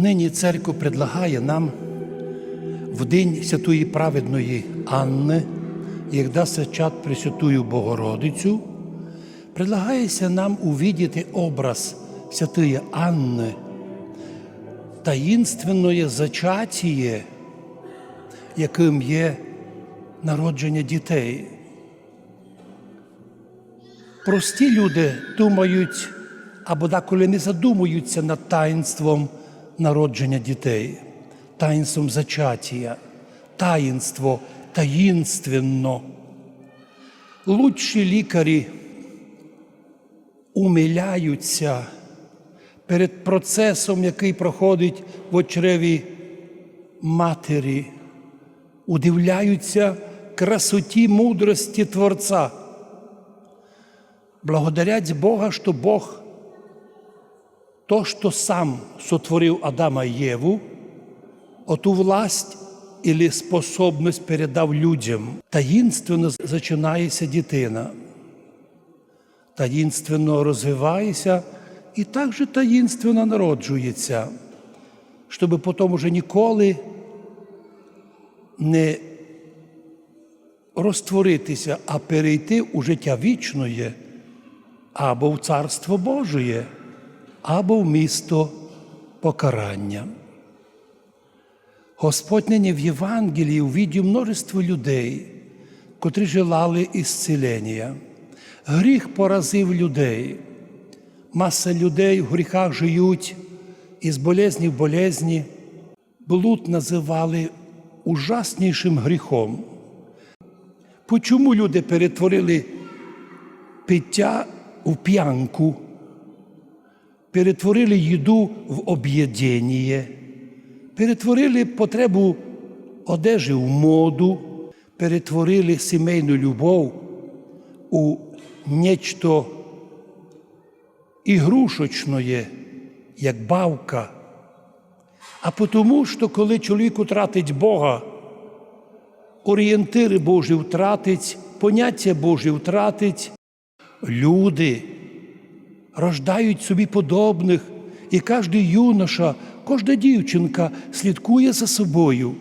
Нині церква предлагає нам в день святої праведної Анни, як дасть чат Пресвятую Богородицю, предлагається нам увидіти образ святої Анни, таїнственне зачатіє, яким є народження дітей. Прості люди думають або деколи не задумуються над таїнством народження дітей, таїнством зачаття, таїнство таїнственно. Лучші лікарі умиляються перед процесом, який проходить в очреві матері, удивляються красоті мудрості Творця. Благодарять Бога, что Бог то, что сам сотворил Адама и Еву, оту власть или способність передав людям. Таїнственно зачинається дитина. Таїнственно розвивається і також таїнственно народжується, щоб потім уже ніколи не розтворитися, а перейти у життя вічне або в Царство Божє, або в місто покарання. Господь нині в Євангелії увидів множество людей, котрі желали ісцілення. Гріх поразив людей. Маса людей в гріхах живуть із болезні в болезні. Блуд називали ужаснішим гріхом. Почому люди перетворили пиття в п'янку, перетворили їду в об'єднання, перетворили потребу одежі в моду, перетворили сімейну любов у нечто ігрушечне, як бавка. А тому, що коли чоловік втратить Бога, орієнтири Божі втратить, поняття Божі втратить, люди рождають собі подобних, і кожен юноша, кожна дівчинка слідкує за собою,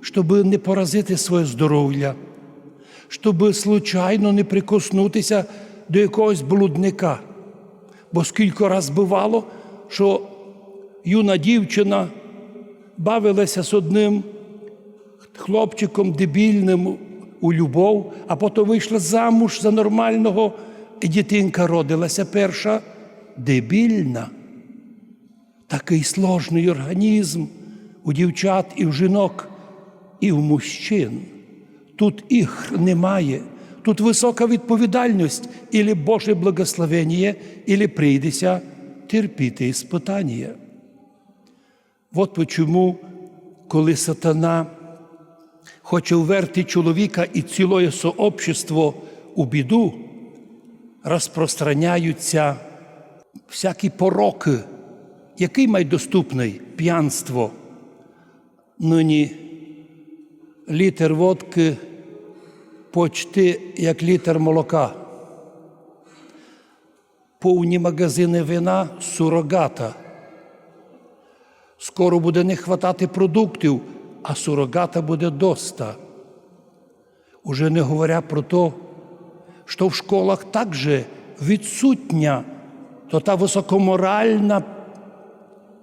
щоб не поразити своє здоров'я, щоб случайно не прикоснутися до якогось блудника. Бо скільки раз бувало, що юна дівчина бавилася з одним хлопчиком дебільним у любов, а потім вийшла замуж за нормального, і дитинка родилася перша дебільна. Такий сложний організм у дівчат і в жінок, і в мужчин. Тут їх немає. Тут висока відповідальність, ілі Боже благословення, ілі прийдеться терпіти іспитання. От чому, коли сатана хоче вверти чоловіка і ціле сообщество у біду, розпространяються всякі пороки, який май доступний п'янство. Нині літр водки почти як літр молока. Повні магазини вина сурогата. Скоро буде не хватати продуктів, а сурогата буде доста. Уже не говоря про те, що в школах також відсутня то та високоморальна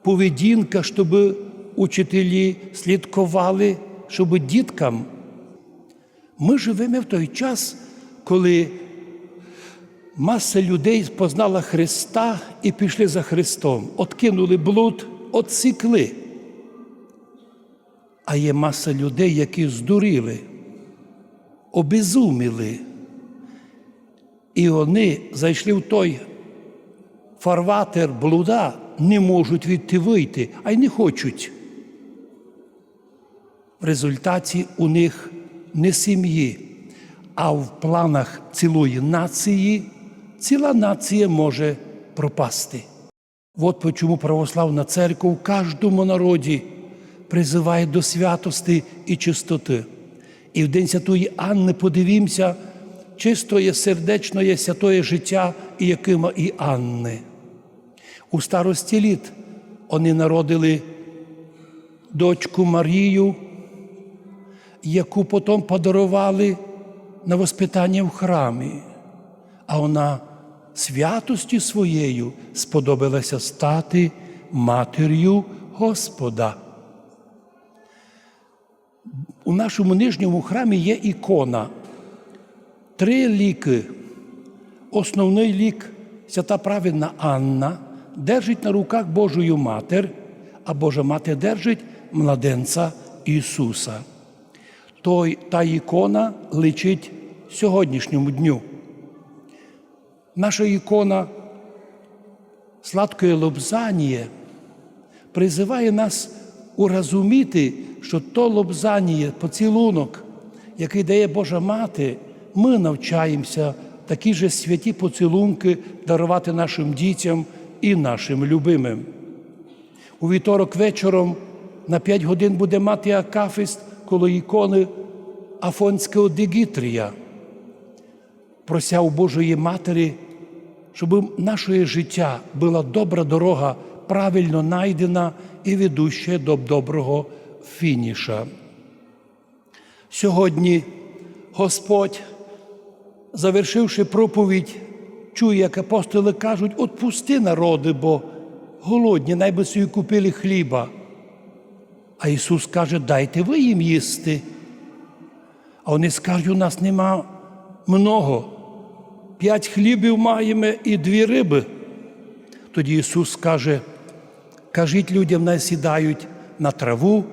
поведінка, щоб учителі слідкували, щоб діткам. Ми живемо в той час, коли маса людей познала Христа і пішли за Христом, откинули блуд, отсікли. А є маса людей, які здуріли, обезуміли. І вони зайшли в той фарватер блуда, не можуть відти вийти, а й не хочуть. В результаті у них не сім'ї, а в планах цілої нації ціла нація може пропасти. От чому православна церква в кожному народі призиває до святості і чистоти. І в День Святої Анни подивімося, чистоє сердечне святое життя, і якима і Анни. У старості літ вони народили дочку Марію, яку потім подарували на воспитання в храмі, а вона святості своєю сподобалася стати матір'ю Господа. У нашому нижньому храмі є ікона. Три ліки. Основний лік свята праведна Анна держить на руках Божою Матер, а Божа Мати держить младенця Ісуса. Той, та ікона личить сьогоднішньому дню. Наша ікона сладкої лобзаніє призиває нас урозуміти, що то лобзаніє, поцілунок, який дає Божа Мати, ми навчаємося такі ж святі поцілунки дарувати нашим дітям і нашим любимим. У вівторок вечором на 5 годин буде мати акафіст коло ікони Афонського Дигітрія. Прося у Божої Матері, щоб наше життя була добра дорога, правильно найдена і ведуща до доброго фініша. Сьогодні Господь, завершивши проповідь, чує, як апостоли кажуть, отпусти народи, бо голодні, найби собі купили хліба. А Ісус каже, дайте ви їм їсти. А вони скажуть, у нас нема много. П'ять хлібів маємо і дві риби. Тоді Ісус каже, кажіть людям, не сідають на траву.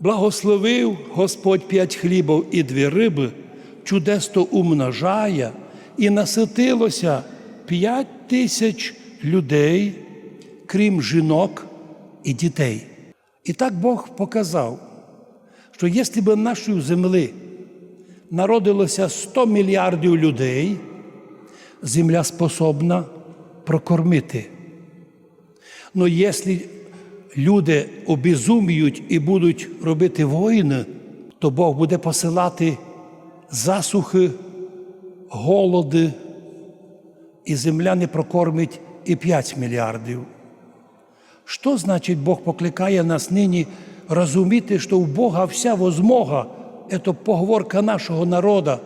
Благословив Господь п'ять хлібів і дві риби, чудесно умножає, і наситилося п'ять тисяч людей, крім жінок і дітей. І так Бог показав, що якщо б нашої землі народилося 100 мільярдів людей, земля способна прокормити. Но якщо люди обезуміють і будуть робити воїни, то Бог буде посилати засухи, голоди, і земля не прокормить і 5 мільярдів. Що значить Бог покликає нас нині розуміти, що у Бога вся возмога, це поговорка нашого народа.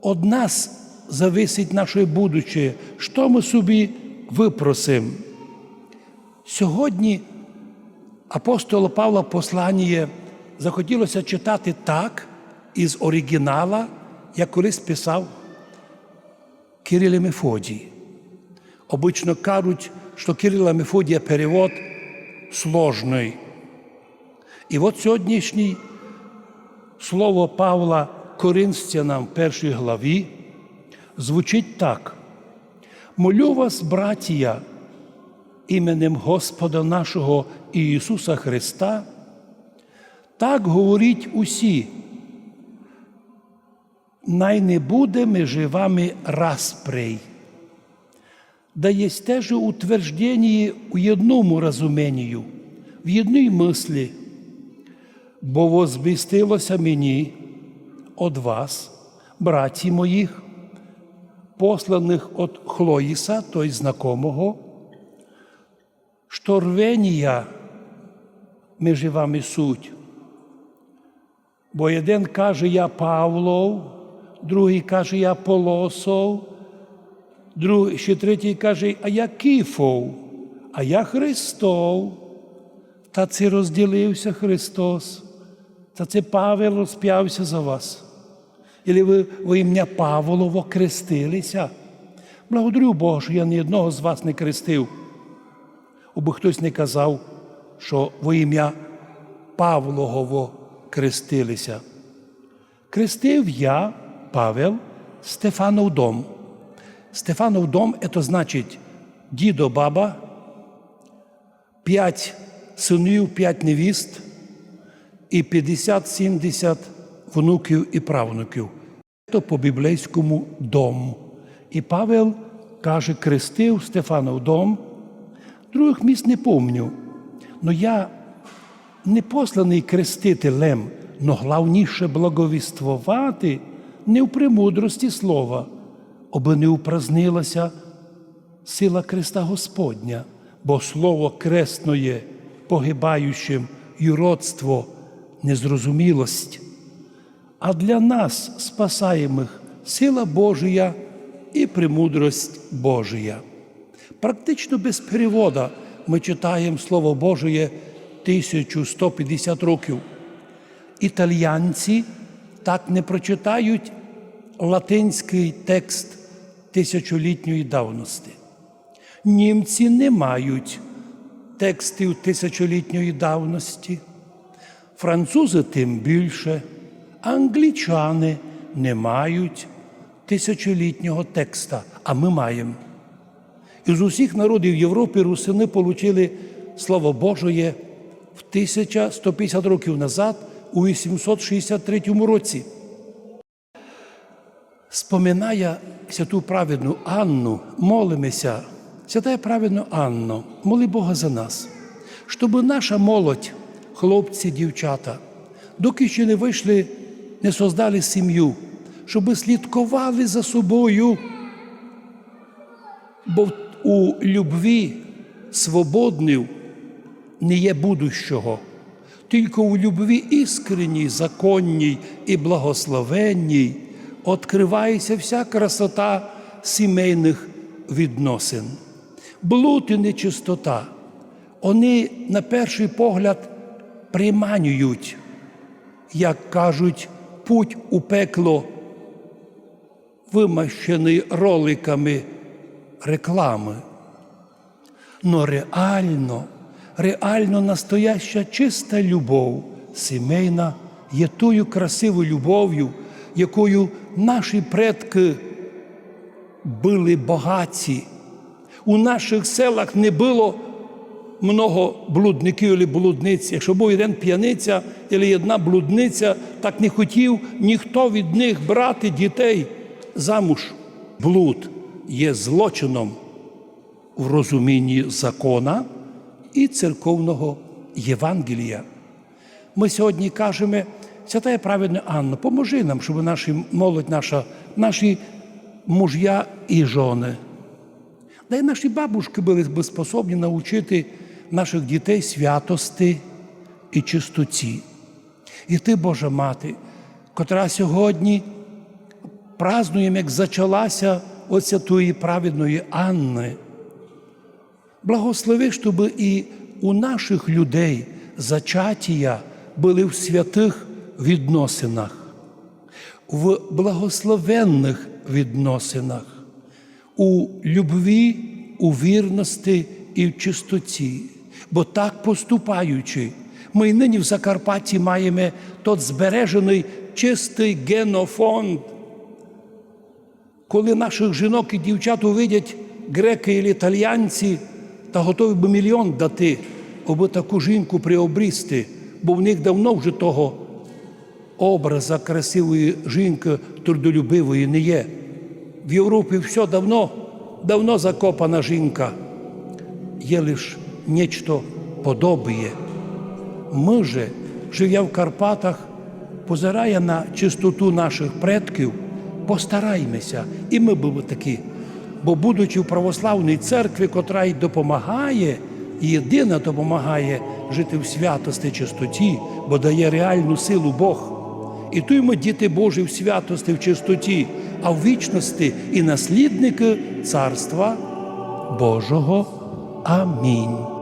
Од нас зависить наше будуче, що ми собі випросимо. Сьогодні апостола Павла послання захотілося читати так із оригінала, як колись писав Кириле Мефодій. Обично кажуть, що Кирила Мефодія перевод сложний. І от сьогоднішній слово Павла Коринстянам в першій главі звучить так. Молю вас, братія, іменем Господа нашого Ісуса Христа, так говоріть усі. Най не буде між вами распрей. Да є теж утверждення у одному розуменню, в одній мислі, бо возвістилося мені від вас, браті моїх, посланих від Хлоїса, той знакомого, що рвенія між вами суть. Бо один каже, я Павлов, другий каже, я Полосов, другий, ще третій каже, а я Кіфов, а я Христов. Та це розділився Христос. Та це Павел розп'явся за вас. Ілі ви во ім'я Павлово крестилися. Благодарю Бога, що я ні одного з вас не крестив. Аби хтось не казав, що во ім'я Павлогово крестилися. Крестив я, Павел, Стефанов дом. Стефанов дом це значить дідо, баба, п'ять синів, п'ять невіст і 50-70 внуків і правнуків. Це по біблейському дому. І Павел каже, крестив Стефанов дом. Других місць не помню. Но я не посланий крестителем, но главніше благовіствувати не в премудрості слова, аби не упразнилася сила Христа Господня, бо Слово кресноє погибаючим юродство, незрозумілость, а для нас, спасаємих, сила Божия і премудрость Божия. Практично без перевода ми читаємо Слово Божє 1150 років. Італіянці так не прочитають латинський текст тисячолітньої давності. Німці не мають текстів тисячолітньої давності, французи тим більше, англічани не мають тисячолітнього текста, а ми маємо. І з усіх народів Європи русини отримали Слово Божє в 1150 років назад, у 863 році. Споминає святу праведну Анну, молимося, святая праведну Анно, моли Бога за нас, щоб наша молодь, хлопці, дівчата, доки ще не вийшли, не создали сім'ю, щоб слідкували за собою, бо у любві свободнів не є будущого. Тільки у любві іскренній, законній і благословенній відкривається вся красота сімейних відносин. Блуд і нечистота, вони на перший погляд приманюють, як кажуть, путь у пекло, вимащений роликами реклами. Но реально, реально настояща чиста любов, сімейна, є тою красивою любов'ю, якою наші предки були багаті. У наших селах не було много блудників або блудниць. Якщо був один п'яниця або одна блудниця, так не хотів ніхто від них брати дітей замуж. Блуд є злочином в розумінні закона і церковного Євангелія. Ми сьогодні кажемо, святая праведна Анна, поможи нам, щоб наші молодь наша, наші муж'я і жони. Да й наші бабушки були б способні навчити наших дітей святости і чистоті. І ти, Божа Мати, котра сьогодні празднуємо, як зачалася от святої праведної Анни. Благослови, щоб і у наших людей зачаття були в святих відносинах, в благословенних відносинах, у любві, у вірності і в чистоті. Бо так поступаючи, ми нині в Закарпатті маємо тот збережений чистий генофонд, коли наших жінок і дівчат увидять греки і італіянці, та готові би мільйон дати, аби таку жінку приобрісти, бо в них давно вже того образа красивої жінки, трудолюбивої не є. В Європі все давно, давно закопана жінка. Є лише нечто подобає. Ми же, живя в Карпатах, позирає на чистоту наших предків, постараймося, і ми були такі. Бо, будучи в православній церкві, котра й допомагає, і єдина допомагає жити в святості чистоті, бо дає реальну силу Бог. І то діти Божі в святості, в чистоті, а в вічності і наслідники Царства Божого. Амінь.